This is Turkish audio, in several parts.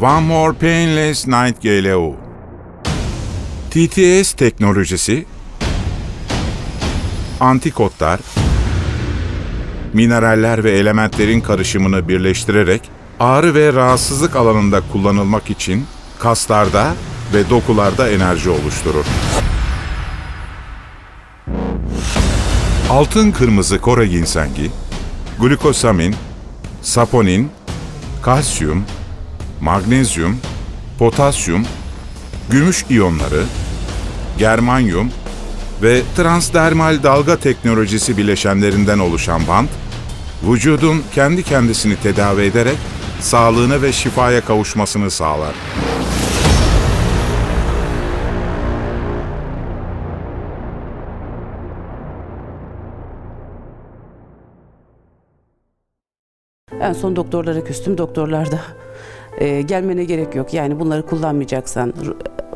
One More Painless Night GLO TTS teknolojisi antikotlar, mineraller ve elementlerin karışımını birleştirerek ağrı ve rahatsızlık alanında kullanılmak için kaslarda ve dokularda enerji oluşturur. Altın kırmızı kore ginsengi, glukosamin, saponin, kalsiyum, magnezyum, potasyum, gümüş iyonları, germanyum ve transdermal dalga teknolojisi bileşenlerinden oluşan bant, vücudun kendi kendisini tedavi ederek sağlığına ve şifaya kavuşmasını sağlar. En son doktorlara küstüm. Doktorlar da e, gelmene gerek yok. Yani bunları kullanmayacaksan,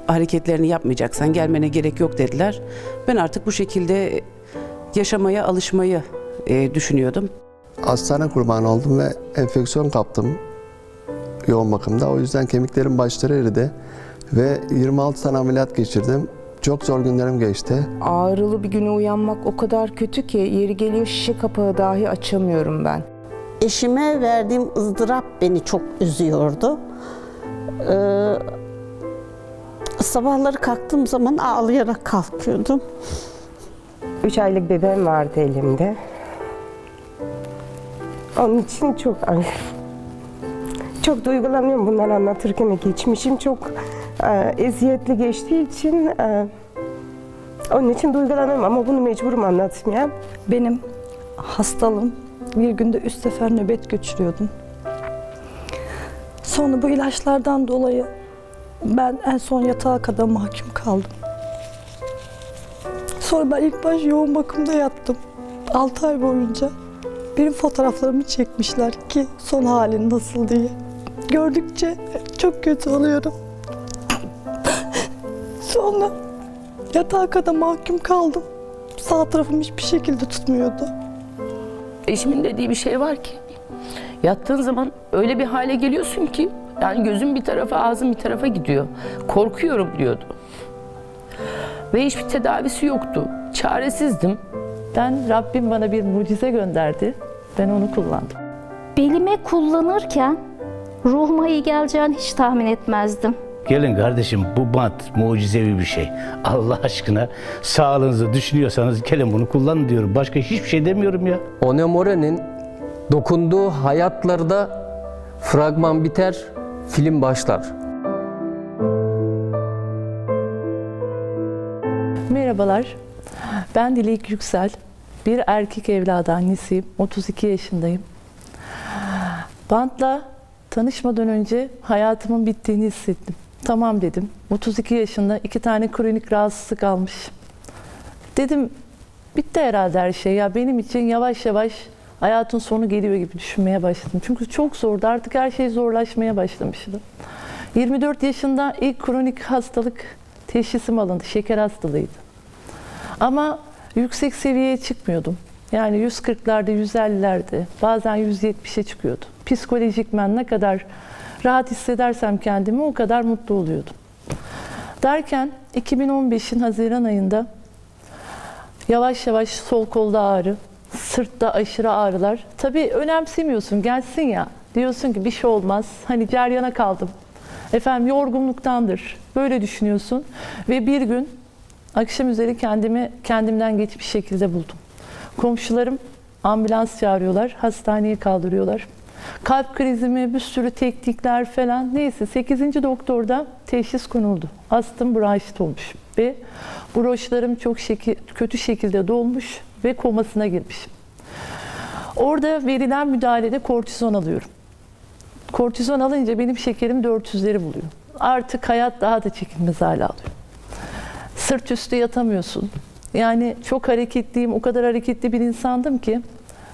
hareketlerini yapmayacaksan gelmene gerek yok dediler. Ben artık bu şekilde yaşamaya alışmayı e, düşünüyordum. Hastane kurbanı oldum ve enfeksiyon kaptım yoğun bakımda. O yüzden kemiklerim başları eridi ve 26 tane ameliyat geçirdim. Çok zor günlerim geçti. Ağrılı bir güne uyanmak o kadar kötü ki yeri geliyor şişe kapağı dahi açamıyorum ben. Eşime verdiğim ızdırap beni çok üzüyordu. Ee, sabahları kalktığım zaman ağlayarak kalkıyordum. 3 aylık bebeğim vardı elimde. Onun için çok çok duygulanıyorum bunları anlatırken. Geçmişim çok e, eziyetli geçtiği için e, onun için duygulanıyorum ama bunu mecburum anlatmaya. Benim hastalığım bir günde üç sefer nöbet geçiriyordum. Sonra bu ilaçlardan dolayı ben en son yatağa kadar mahkum kaldım. Sonra ben ilk baş yoğun bakımda yattım. 6 ay boyunca. Benim fotoğraflarımı çekmişler ki son halin nasıl diye. Gördükçe çok kötü oluyorum. Sonra yatağa kadar mahkum kaldım. Sağ tarafım hiçbir şekilde tutmuyordu. Eşimin dediği bir şey var ki yattığın zaman öyle bir hale geliyorsun ki yani gözüm bir tarafa ağzım bir tarafa gidiyor. Korkuyorum diyordu. Ve hiçbir tedavisi yoktu. Çaresizdim. Ben Rabbim bana bir mucize gönderdi. Ben onu kullandım. Belime kullanırken ruhuma iyi geleceğini hiç tahmin etmezdim. Gelin kardeşim bu bant mucizevi bir şey. Allah aşkına sağlığınızı düşünüyorsanız gelin bunu kullanın diyorum. Başka hiçbir şey demiyorum ya. Onemore'nin dokunduğu hayatlarda fragman biter, film başlar. Merhabalar. Ben Dilek Yüksel. Bir erkek evladı annesiyim. 32 yaşındayım. Bantla tanışmadan önce hayatımın bittiğini hissettim. Tamam dedim. 32 yaşında iki tane kronik rahatsızlık almış. Dedim bitti herhalde her şey. Ya benim için yavaş yavaş hayatın sonu geliyor gibi düşünmeye başladım. Çünkü çok zordu. Artık her şey zorlaşmaya başlamıştı. 24 yaşında ilk kronik hastalık teşhisim alındı. Şeker hastalığıydı. Ama yüksek seviyeye çıkmıyordum. Yani 140'larda, 150'lerde, bazen 170'e çıkıyordu. Psikolojikmen ne kadar rahat hissedersem kendimi o kadar mutlu oluyordum. Derken 2015'in Haziran ayında yavaş yavaş sol kolda ağrı, sırtta aşırı ağrılar. Tabii önemsemiyorsun, gelsin ya. Diyorsun ki bir şey olmaz. Hani ceryana kaldım. Efendim yorgunluktandır. Böyle düşünüyorsun. Ve bir gün akşam üzeri kendimi kendimden geçmiş şekilde buldum. Komşularım ambulans çağırıyorlar, hastaneye kaldırıyorlar. Kalp krizimi, bir sürü teknikler falan neyse 8. doktorda teşhis konuldu. Astım bronşit olmuş ve bronşlarım çok şeki- kötü şekilde dolmuş ve komasına girmişim. Orada verilen müdahalede kortizon alıyorum. Kortizon alınca benim şekerim 400'leri buluyor. Artık hayat daha da çekilmez hale alıyor. Sırt üstü yatamıyorsun. Yani çok hareketliyim, o kadar hareketli bir insandım ki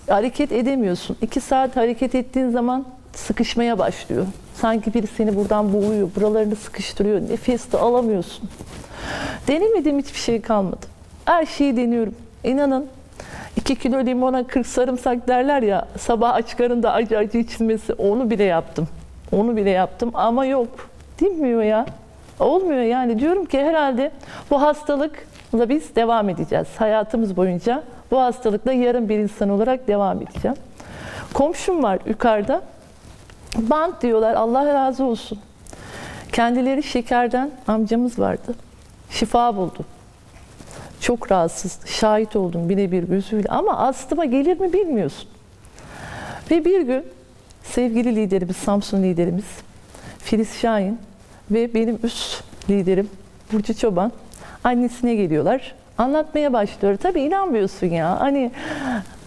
hareket edemiyorsun. İki saat hareket ettiğin zaman sıkışmaya başlıyor. Sanki biri seni buradan boğuyor, buralarını sıkıştırıyor. Nefes de alamıyorsun. Denemediğim hiçbir şey kalmadı. Her şeyi deniyorum. İnanın 2 kilo limona 40 sarımsak derler ya sabah aç karında acı acı içilmesi onu bile yaptım. Onu bile yaptım ama yok. Dinmiyor ya. Olmuyor yani. Diyorum ki herhalde bu hastalıkla biz devam edeceğiz. Hayatımız boyunca bu hastalıkla yarın bir insan olarak devam edeceğim. Komşum var yukarıda. Bant diyorlar. Allah razı olsun. Kendileri şekerden amcamız vardı. Şifa buldu. Çok rahatsız. Şahit oldum birebir gözüyle. Ama astıma gelir mi bilmiyorsun. Ve bir gün sevgili liderimiz, Samsun liderimiz Filiz Şahin ve benim üst liderim Burcu Çoban annesine geliyorlar. Anlatmaya başlıyor. Tabii inanmıyorsun ya. Hani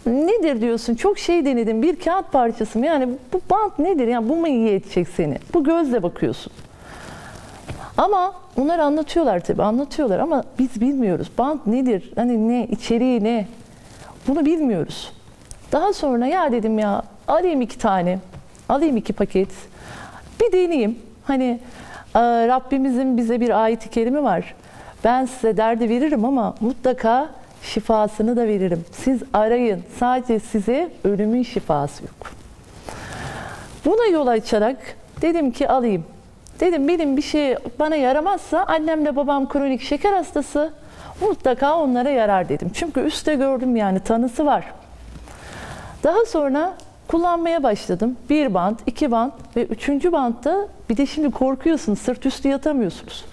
nedir diyorsun? Çok şey denedim. Bir kağıt parçası mı? Yani bu bant nedir? Yani bu mu iyi edecek seni? Bu gözle bakıyorsun. Ama onlar anlatıyorlar tabii, anlatıyorlar ama biz bilmiyoruz. Bant nedir? Hani ne, içeriği ne? Bunu bilmiyoruz. Daha sonra ya dedim ya alayım iki tane, alayım iki paket, bir deneyeyim. Hani Rabbimizin bize bir ayet-i kerimi var. Ben size derdi veririm ama mutlaka şifasını da veririm. Siz arayın. Sadece size ölümün şifası yok. Buna yol açarak dedim ki alayım. Dedim benim bir şey bana yaramazsa annemle babam kronik şeker hastası mutlaka onlara yarar dedim. Çünkü üstte gördüm yani tanısı var. Daha sonra kullanmaya başladım. Bir bant, iki bant ve üçüncü bantta bir de şimdi korkuyorsunuz, sırt üstü yatamıyorsunuz.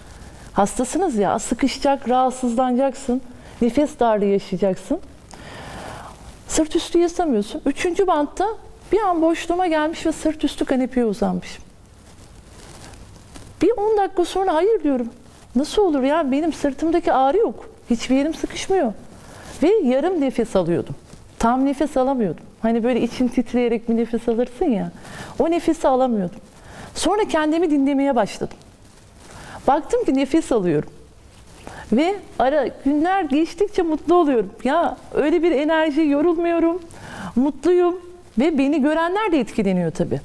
Hastasınız ya, sıkışacak, rahatsızlanacaksın, nefes darlığı yaşayacaksın. Sırt üstü yatamıyorsun. Üçüncü bantta bir an boşluğuma gelmiş ve sırt üstü kanepeye uzanmışım. Bir 10 dakika sonra hayır diyorum. Nasıl olur ya benim sırtımdaki ağrı yok. Hiçbir yerim sıkışmıyor. Ve yarım nefes alıyordum. Tam nefes alamıyordum. Hani böyle için titreyerek bir nefes alırsın ya. O nefesi alamıyordum. Sonra kendimi dinlemeye başladım. Baktım ki nefes alıyorum. Ve ara günler geçtikçe mutlu oluyorum. Ya öyle bir enerji yorulmuyorum. Mutluyum ve beni görenler de etkileniyor tabii.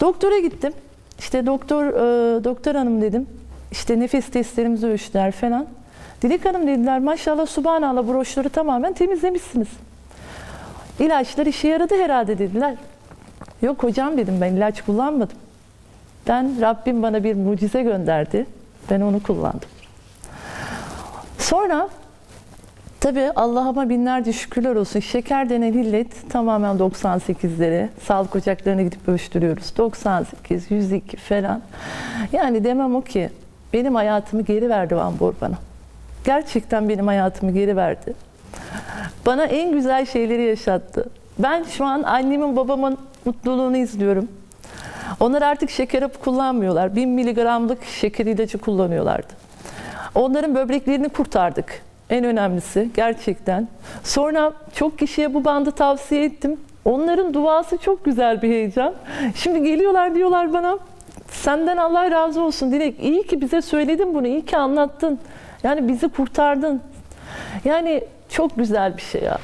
Doktora gittim. İşte doktor e, doktor hanım dedim. İşte nefes testlerimizi ölçtüler falan. Dilek Hanım dediler maşallah subhanallah broşları tamamen temizlemişsiniz. İlaçlar işe yaradı herhalde dediler. Yok hocam dedim ben ilaç kullanmadım. Ben Rabbim bana bir mucize gönderdi. Ben onu kullandım. Sonra tabii Allah'ıma binlerce şükürler olsun. Şeker denen illet tamamen 98'lere. Sağlık ocaklarına gidip ölçtürüyoruz. 98, 102 falan. Yani demem o ki benim hayatımı geri verdi Van Bor bana. Gerçekten benim hayatımı geri verdi. Bana en güzel şeyleri yaşattı. Ben şu an annemin babamın mutluluğunu izliyorum. Onlar artık şeker hapı kullanmıyorlar. 1000 miligramlık şeker ilacı kullanıyorlardı. Onların böbreklerini kurtardık. En önemlisi gerçekten. Sonra çok kişiye bu bandı tavsiye ettim. Onların duası çok güzel bir heyecan. Şimdi geliyorlar diyorlar bana senden Allah razı olsun Dilek. İyi ki bize söyledin bunu, iyi ki anlattın. Yani bizi kurtardın. Yani çok güzel bir şey ya.